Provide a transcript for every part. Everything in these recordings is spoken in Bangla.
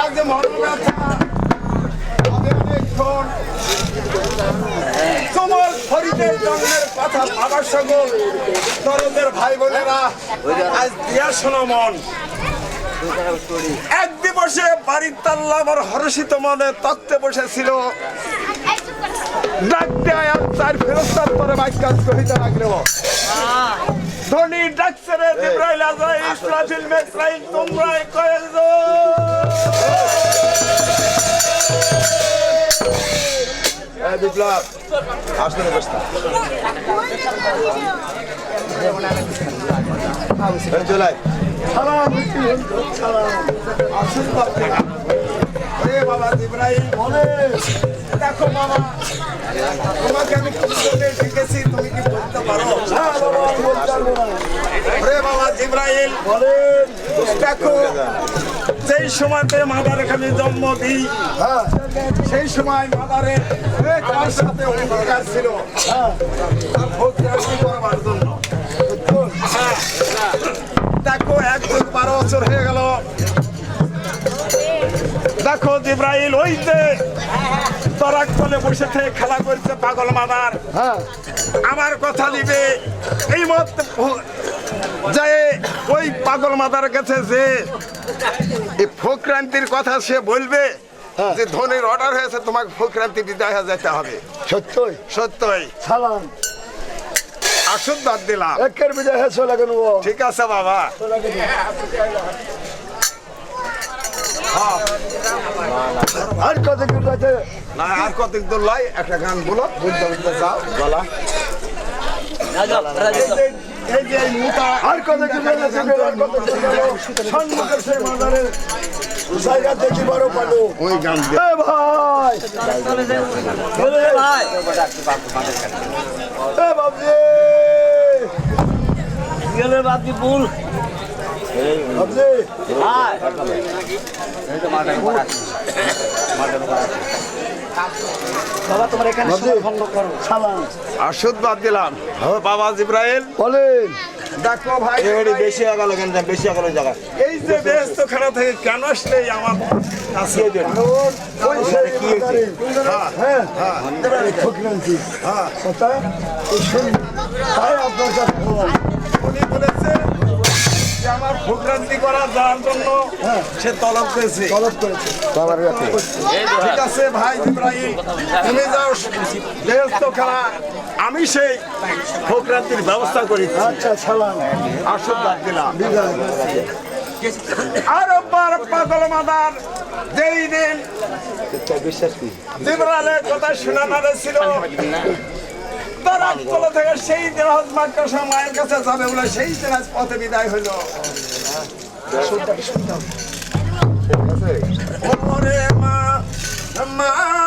আজ মরণ ব্যথা আজ অনেকক্ষণ তোমার ফরিদের জন্মের কথা ভাবার সকল ভাই বোনেরা দিয়া শোনো মন। এক দিবসে বাড়ির তাল্লা হরষিত মনে তত্ত্বে বসেছিল। ডাক দেয় আর চার ফেরস্তার পরে বাক্যাস কহিতে লাগল। ধনী ডাকছে রে জিব্রাইল আজরাইল ইসরাফিল মেসরাইল তোমরাই কয়েল বিপ্লব আসলে বসতা চলাই রে বাবা জিব্রাইল বলে দেখো বাবা তোমাকে আমি কি বলে ডেকেছি তুমি কি বলতে পারো? বাবা দেখো যেই সময়তে মাদারে আমি জন্ম দিই সেই সময় মাদারে আমার সাথে অধিকার ছিল। তার করবার জন্য। হ্যাঁ। দেখো এক যুগ বারো বছর হয়ে গেল। দেখো জিব্রাইল ওই যে তরাক তলে বসে থেকে খেলা করছে পাগল মাদার। আমার কথা দিবে। এই মত যে ওই পাগল মাদার কাছে যে এই ফোকরান্তির কথা সে বলবে যে ধনের অর্ডার হয়েছে তোমাকে ফোকরান্তি বিদায় হয়ে যেতে হবে। সত্যই? সত্যই। সালাম। আসুন বাদ দিলাম। একের হেসো লাগে নেব ঠিক আছে বাবা। আর কত কি আছে না আর কত দূর লাই একটা গান বলো বুঝতে বুঝতে যাও গলা। এই যে- আর কত সেই জায়গা দেখি বড় পালো। ওই গান ভাই! বাবজি গেলে ভুল? বাবা তোমার এখানে সালাম আসুদ বাদ দিলাম। হ্যাঁ, বাবা জিব্রাইল। বলেন। দেখো ভাই বেশি আগাল কেন বেশি আগাল জায়গা এই যে ব্যস্ত খানা থেকে কেন আসলে আমার কাছে? ওই সেই মাদারে হ্যাঁ হ্যাঁ হ্যাঁ। তাই আপনার কাছে ভোগান্তি করা যাওয়ার জন্য সে তলব করেছে। তলব করেছে। ঠিক আছে ভাই জিব্রাইল তুমি যাও। ব্যস্ত খানা আমি সেই ভোগান্তির ব্যবস্থা করি। আচ্ছা সালাম। আসুদ বাদ দিলাম। আর পাগল মাদার যেই দিন জিব্রাইলের কথা শোনা না ছিল। তার তলা থেকে সেই দিন হজমাক্কার মায়ের কাছে যাবে বলে সেই দিন আজ পথে বিদায় হইল। ওরে মা মা।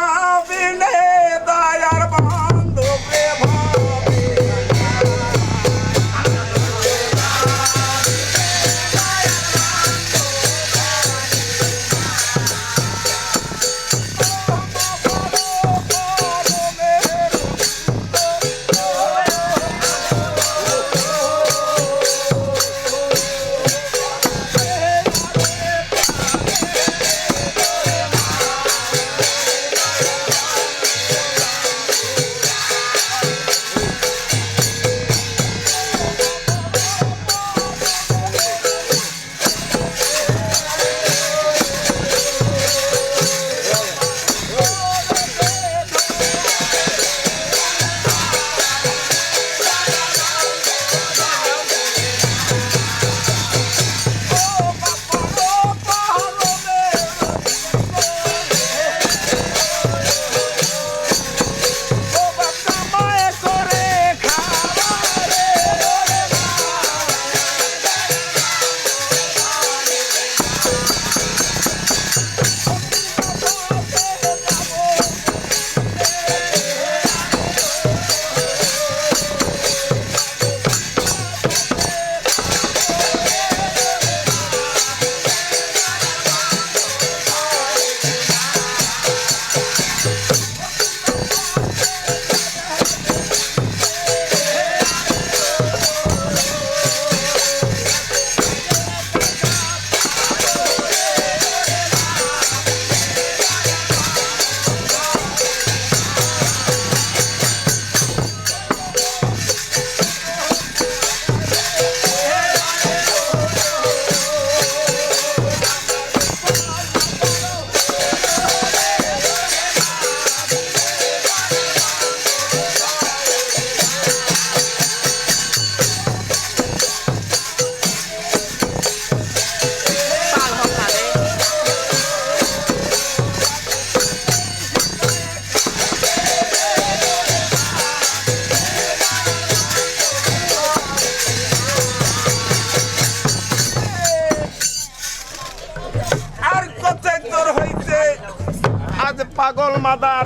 আজ পাগল মাদার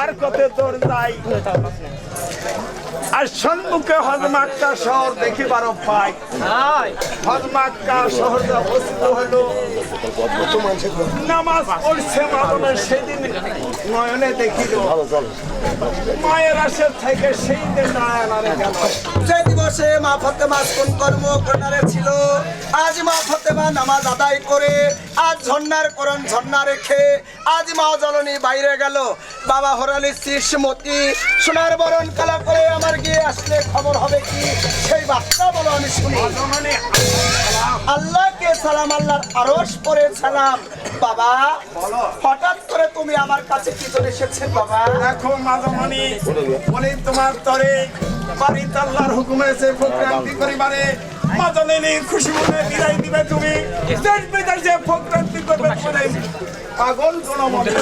আর কত তোর যাই। আর সম্মুখে হজমাক্কা শহর দেখিবার পাই হজমাক্কা শহর অবস্থিত হলো নামাজ পড়ছে মাদনের সেদিন নয়নে দেখিল। মায়ের আশের থেকে সেই দিন নয়নারে গেল। যে দিবসে মা ফতেমা কোন কর্ম কর্নারে ছিল আজ মা ফতেমা নামাজ আদায় করে, আজ ঝর্ণার করণ ঝর্ণা রেখে আজ মা জলনী বাইরে গেল। বাবা হরালি শিসমতি সোনার বরণ কালা করে আমার গিয়ে আসলে খবর হবে কি? সেই বার্তা বলো আমি শুনি। আল্লাহকে সালাম, আল্লাহর আরশ পরে সালাম। বাবা, হঠাৎ করে তুমি আমার কাছে কি জন্য এসেছেন বাবা? দেখো মাধবমণি, বলি তোমার তরে বাড়িতে আল্লাহর হুকুম এসে প্রক্রান্তি করিবারে মাদনেনি খুশি মনে বিদায় দিবে তুমি। দেশ বিদেশে প্রক্রান্তি করবে করে পাগল জনমনে।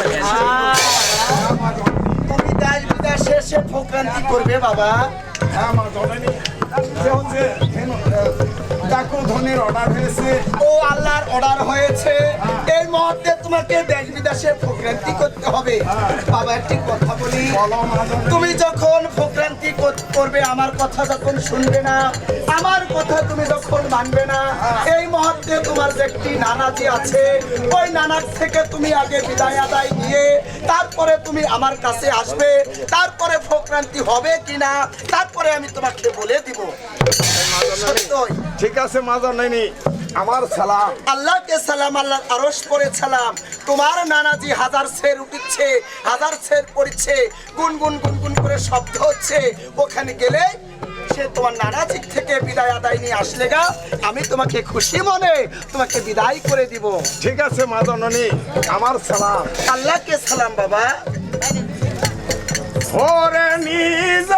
তুমি দেশ বিদেশে এসে ভোগান্তি করবে বাবা। হ্যাঁ মাধবমণি যে হচ্ছে ডাকু ধনের অর্ডার হয়েছে। ও আল্লাহর অর্ডার হয়েছে। এই মুহূর্তে তোমাকে দেশ বিদেশে ভোগান্তি করতে হবে। বাবা একটি কথা বলি। বলো তুমি যখন ভোগান্তি করবে? আমার কথা যখন শুনবে না আমার কথা তুমি যখন মানবে না এই মুহূর্তে তোমার যে একটি নানাজি আছে। ওই নানার থেকে তুমি আগে বিদায় আদায় নিয়ে তারপরে তুমি আমার কাছে আসবে। তারপরে ভোগান্তি হবে কিনা তারপরে আমি তোমাকে বলে দিব। ঠিক আছে মাধবনেনি আমার সালাম। আল্লাহকে সালাম আল্লাহর আরশ পরে সালাম। তোমার নানাজি হাজার সের উঠছে হাজার সের পড়ছে গুনগুন গুনগুন করে শব্দ হচ্ছে। ওখানে গেলে সে তোমার নানাজি থেকে বিদায় আদায় নিয়ে আসলে গা। আমি তোমাকে খুশি মনে তোমাকে বিদায় করে দিব। ঠিক আছে মা মাধবনী আমার সালাম। আল্লাহকে সালাম বাবা। ওরে নিজ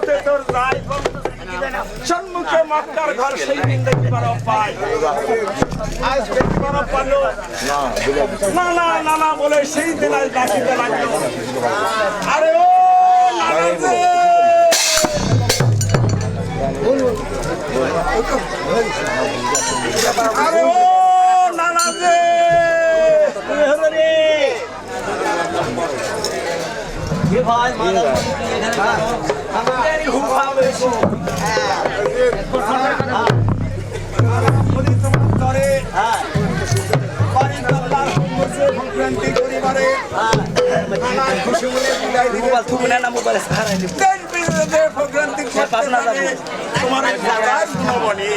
কত দূর যাই সম্মুখে মক্কার ঘর, সেই দিন দেখিবার পাই আজ দেখিবার পালো না না না না বলে সেই দিন আজ ডাকিতে লাগল। আরে ও আরে ও, নানা যে! সংক্রান্তি পরিবারে মোবাইল মোবাইল সারা যাব। গুণবনী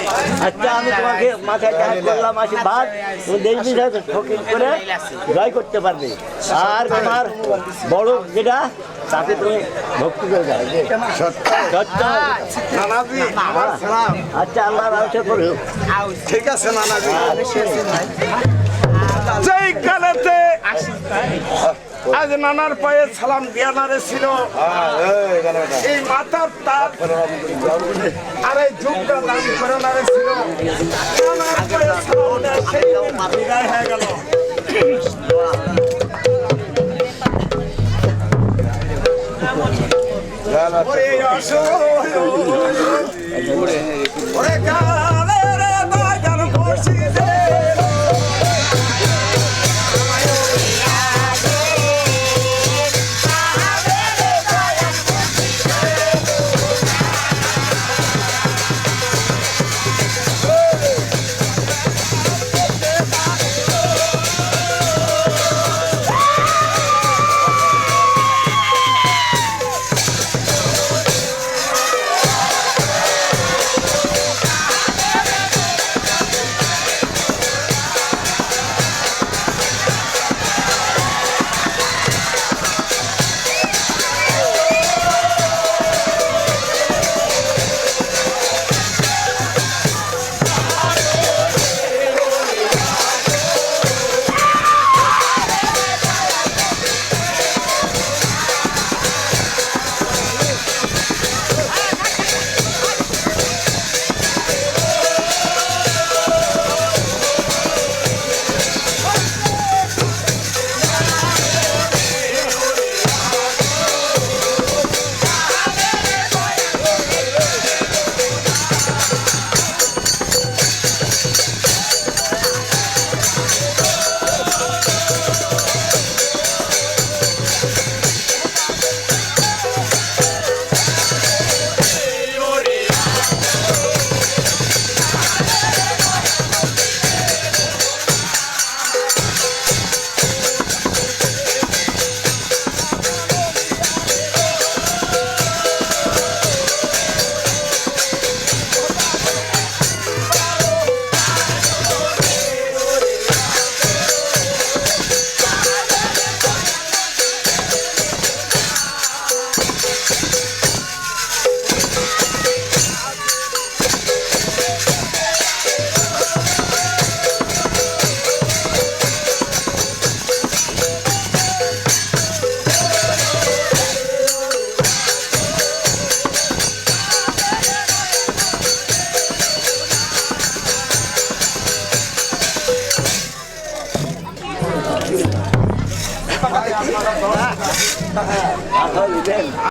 আচ্ছা আমি তোমাকে মাথায় টাকা করলাম আশীর্বাদ তুমি দেশ বিদেশ করে জয় করতে পারবে। আর তোমার বড় যেটা তাতে তুমি ভক্তি করে সালাম। আচ্ছা আল্লাহ রাউসে করো ঠিক আছে নানাজি। কালেতে আজ নানার পায়ে সালাম দিয়ানারে ছিল। হ্যাঁ এই মাথার তার আর এই যুগটা দান করানারে ছিল। নানার পায়ে সালাম দেয়া সেই বিদায় হয়ে গেল। ওরে অসহায় ওরে